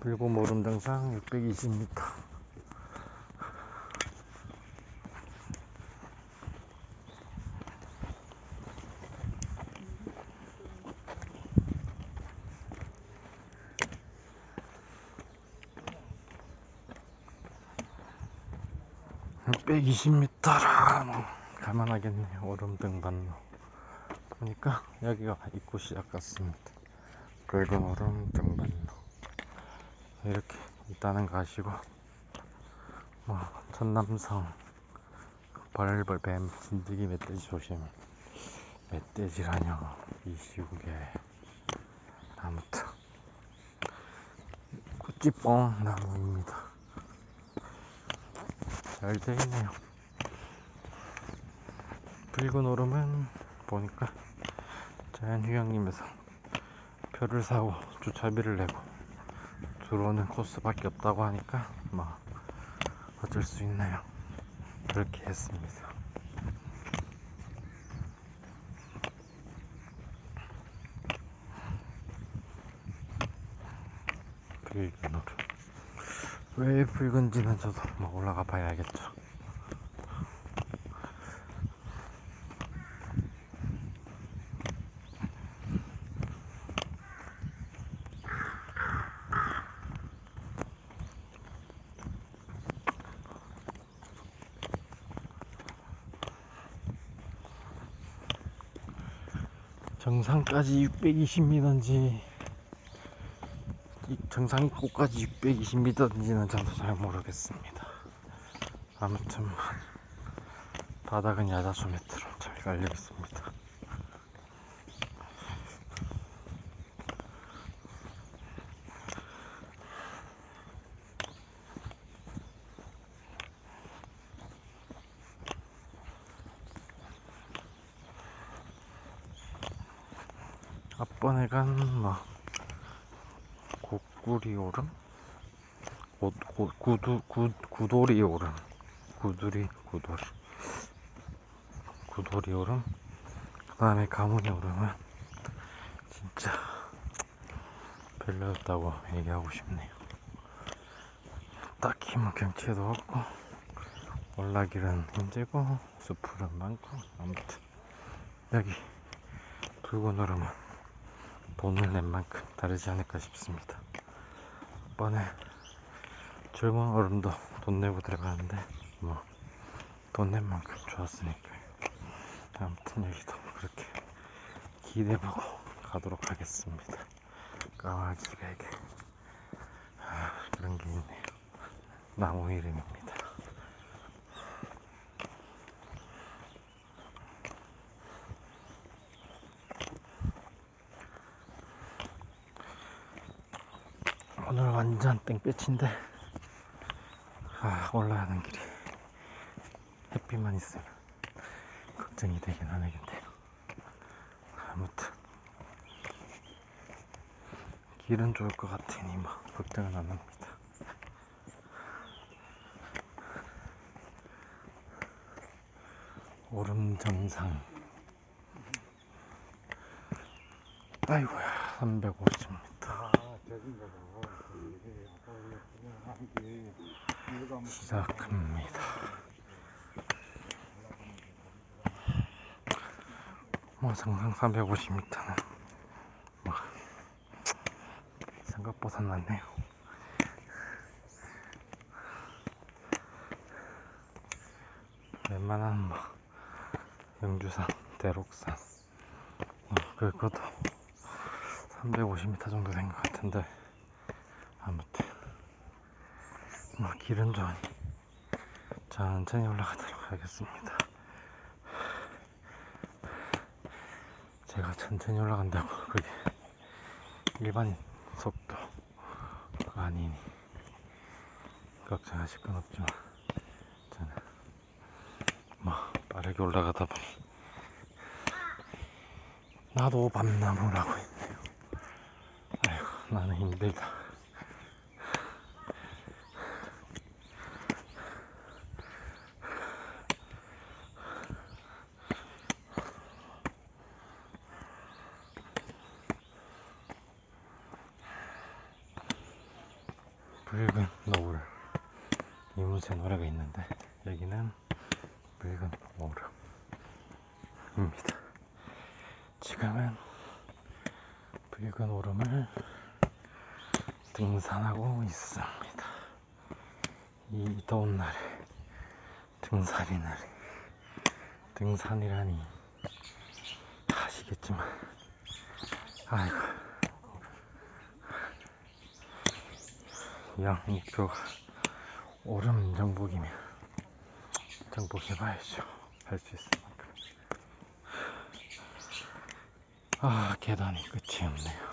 그리고 모름 등상 620m. 백이십 m 라 뭐, 갈만하겠네요. 오름 등 반로. 보니까 여기가 입구 시작 같습니다. 붉은 오름 등반로. 이렇게 일단은 가시고, 뭐, 천남성, 벌벌, 뱀, 진드기, 멧돼지 조심. 멧돼지라뇨. 이 시국에. 아무튼. 구찌뽕 나무입니다. 잘 되있네요. 붉은 오름은 보니까 자연휴양림에서 표를 사고 주차비를 내고 들어오는 코스밖에 없다고 하니까 뭐 어쩔 수 있나요? 그렇게 했습니다. 붉은 오름 왜 붉은지는 저도 뭐 올라가 봐야겠죠. 정상까지 620m인지 정상 입구까지 620m인지는 저도 잘 모르겠습니다. 아무튼 바닥은 야자수메트로 잘 깔려 있습니다. 앞번에 간뭐 구리 오름? 고, 고, 구두, 구, 구도리 오름. 구두리, 구도리. 구도리 오름. 그 다음에 가문이 오름은 진짜 별로였다고 얘기하고 싶네요. 딱히 뭐 경치도 없고, 올라길은 힘들고, 숲풀은 많고, 아무튼. 여기 붉은 오름은 돈을 낸 만큼 다르지 않을까 싶습니다. 번에 젊은 어른도 돈 내고 들어가는데 뭐 돈 낸 만큼 좋았으니까 아무튼 여기도 그렇게 기대보고 가도록 하겠습니다. 까마귀 베개. 아, 그런 게 있네요. 나무 이름입니다 오늘 완전 땡볕인데 아 올라가는 길이 햇빛만 있으면 걱정이 되긴 하네 근데요 아무튼 길은 좋을 것 같으니 뭐 걱정은 안 합니다. 오름 정상. 아이고야 350m 시작합니다. 뭐 상상 350m는 뭐 생각보다 낫네요. 웬만한 뭐 영주산, 대록산 뭐 그것도 350m 정도 된 것 같은데 아무튼 뭐 길은 좋으니 천천히 올라가도록 하겠습니다. 제가 천천히 올라간다고 그게 일반인 속도가 아니니 걱정하실 건 없지만 저는 뭐 빠르게 올라가다 보니 나도 밤나무라고 했네요. 아이고 나는 힘들다 붉은 노을 이문세 노래가 있는데 여기는 붉은 오름입니다. 지금은 붉은 오름을 등산하고 있습니다. 이 더운 날에 등산이라니 등산이라니 아시겠지만 아이고 양 목표가 오름 정복이면 정복해봐야죠. 할수 만큼. 아 계단이 끝이 없네요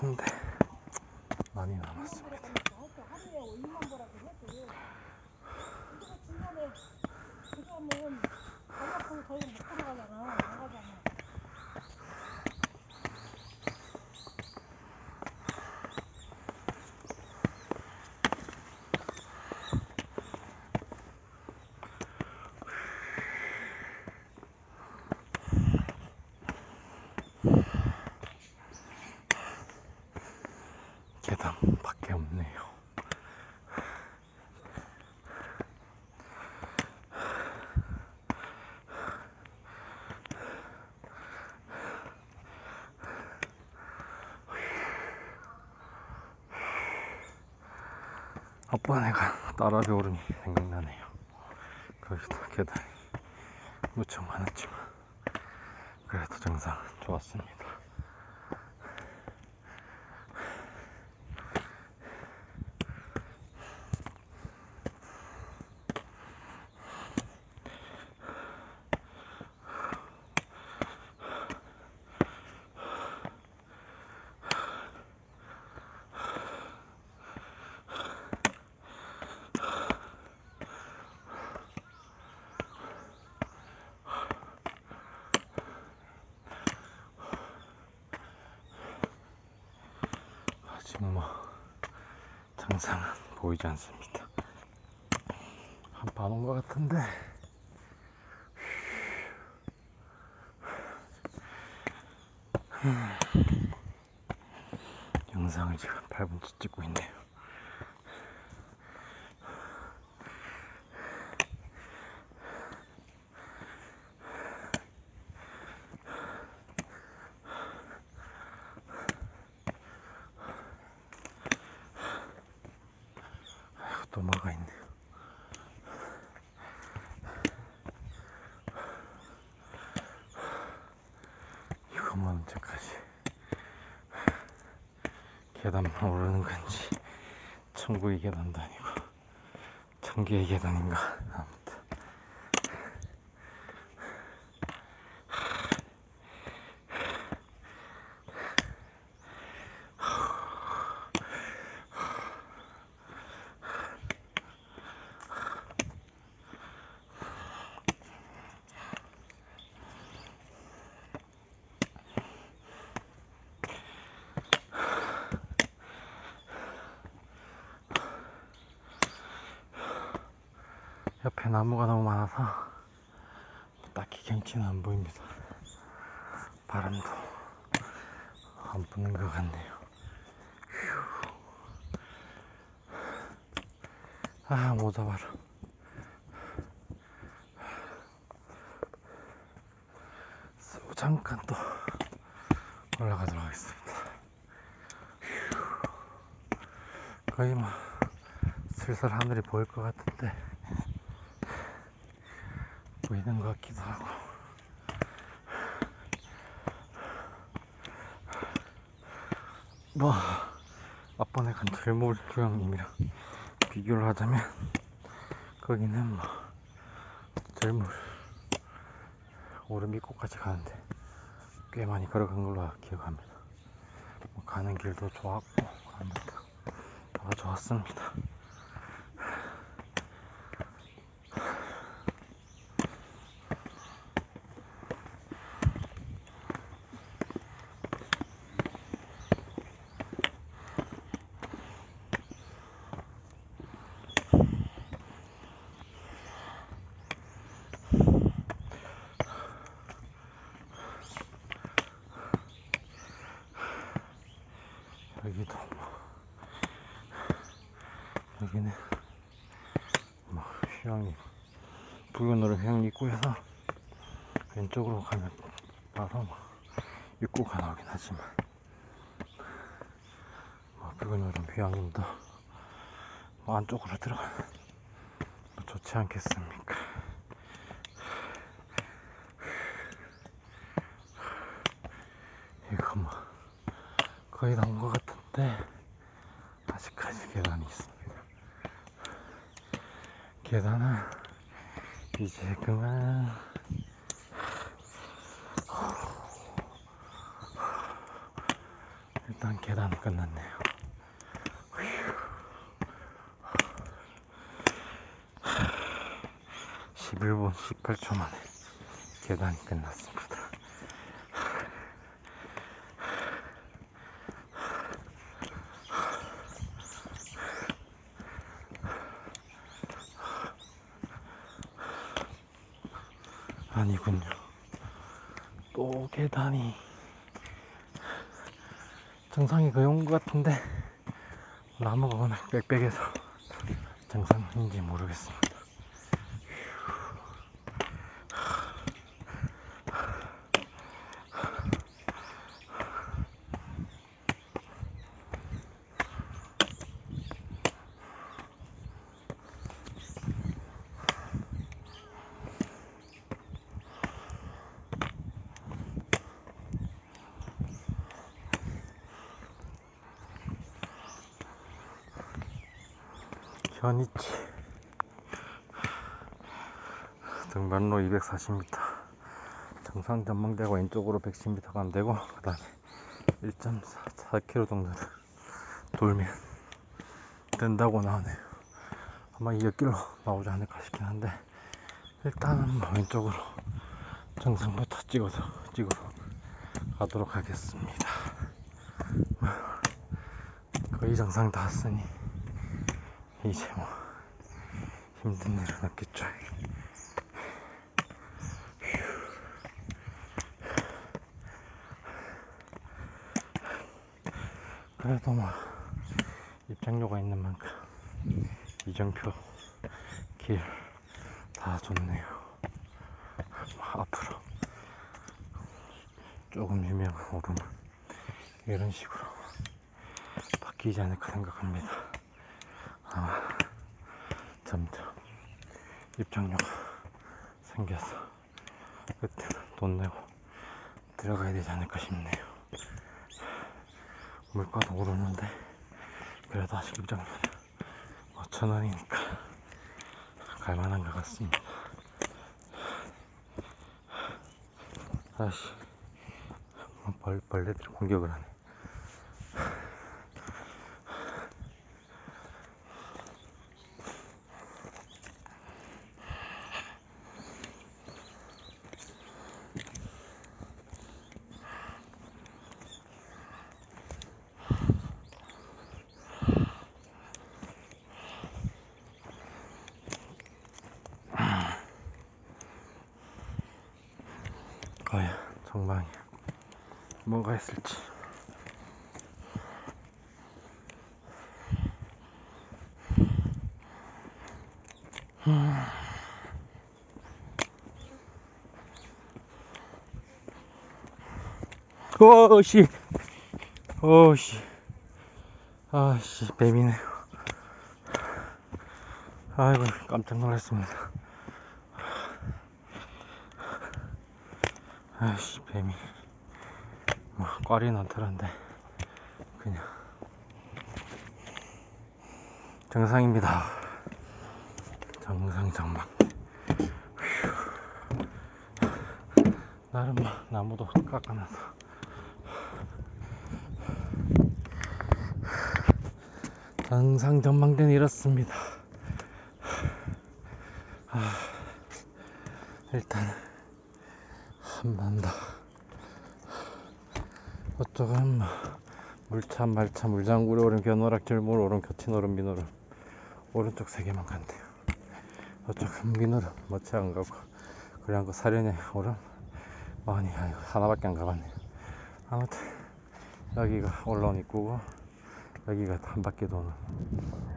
같은데 많이 남았습니다 하루에 2만 보라고 해도 이거 중간에 그거는 가격으로 저희 못 들어가잖아 나가잖아 계단밖에 없네요. 앞번에가 따라비 오름이 생각나네요. 거기도 계단이 무척 많았지만 그래도 정상 좋았습니다 뭐 정상은 보이지 않습니다. 한 반 온 것 같은데 음. 영상을 지금 8분째 찍고 있네요. 뭐가 있네요. 이것만 언제까지 계단만 오르는 건지 천국의 계단도 아니고 천개의 계단인가 옆에 나무가 너무 많아서 딱히 경치는 안 보입니다. 바람도 안 부는 것 같네요. 휴. 아, 모자. 쏘, 잠깐 또 올라가도록 하겠습니다. 휴. 거의 뭐 슬슬 하늘이 보일 것 같은데 보이는 것 같기도 하고. 뭐 앞번에 간 들몰 교양님이랑 비교를 하자면 거기는 뭐 들몰 오름 입구까지 가는데 꽤 많이 걸어간 걸로 기억합니다. 뭐 가는 길도 좋았고 아무튼 다 좋았습니다 여기도 뭐 여기는 뭐 휴양림 붉은 노름 휴양림 입구에서 왼쪽으로 가면 바로 뭐 입구가 나오긴 하지만 뭐 붉은 노름 휴양림도 뭐 안쪽으로 들어가면 뭐 좋지 않겠습니까? 이거 뭐 거의 다온것 같은데 아직까지 계단이 있습니다. 계단은 이제 그만 일단 계단은 끝났네요. 11분 18초 만에 계단이 끝났습니다. 아니군요. 또 계단이 정상이 거의 온것 같은데 나무가 워낙 빽빽해서 정상인지 모르겠습니다. 현이치. 등반로 240m 정상 전망대가 왼쪽으로 110m 가면 되고 그 다음에 1.4km 정도를 돌면 된다고 나오네요. 아마 이 옆길로 나오지 않을까 싶긴 한데 일단은 뭐 왼쪽으로 정상부터 찍어서 찍어서 가도록 하겠습니다. 거의 정상 다 왔으니 이제 뭐 힘든 일은 없겠죠. 그래도 뭐 입장료가 있는 만큼 이정표 길 다 좋네요. 뭐 앞으로 조금 유명한 오름은 이런 식으로 바뀌지 않을까 생각합니다. 아마 점점 입장료가 생겨서 그때는 돈 내고 들어가야 되지 않을까 싶네요. 물가도 오르는데 그래도 아직 입장료는 5천 원이니까 갈만한 것 같습니다. 아씨 벌, 벌레들이 공격을 하네. 과연 정방이 뭔가 했을지. 오씨. 오씨. 아씨 뱀이네요. 아이고 깜짝 놀랐습니다 아이씨 뱀이. 뭐 꽈리는 않더란데. 그냥. 정상입니다. 정상 정막 나름 뭐 나무도 깎아놔서. 정상 전망대는 이렇습니다. 아, 일단 더. 어쩌면 뭐 물차, 말차, 물장구리 오름, 겨노락, 들물 오름, 겹친 오름, 민오름. 오른쪽 세 개만 간대요. 어쩌면 민오름. 멋지 안 가고. 그냥 그 사련의 오름. 아니 아니 하나밖에 안 가봤네요. 아무튼 여기가 올라온 입구고 여기가 한 바퀴 도는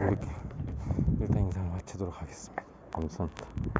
이렇게 일단 영상 마치도록 하겠습니다. 감사합니다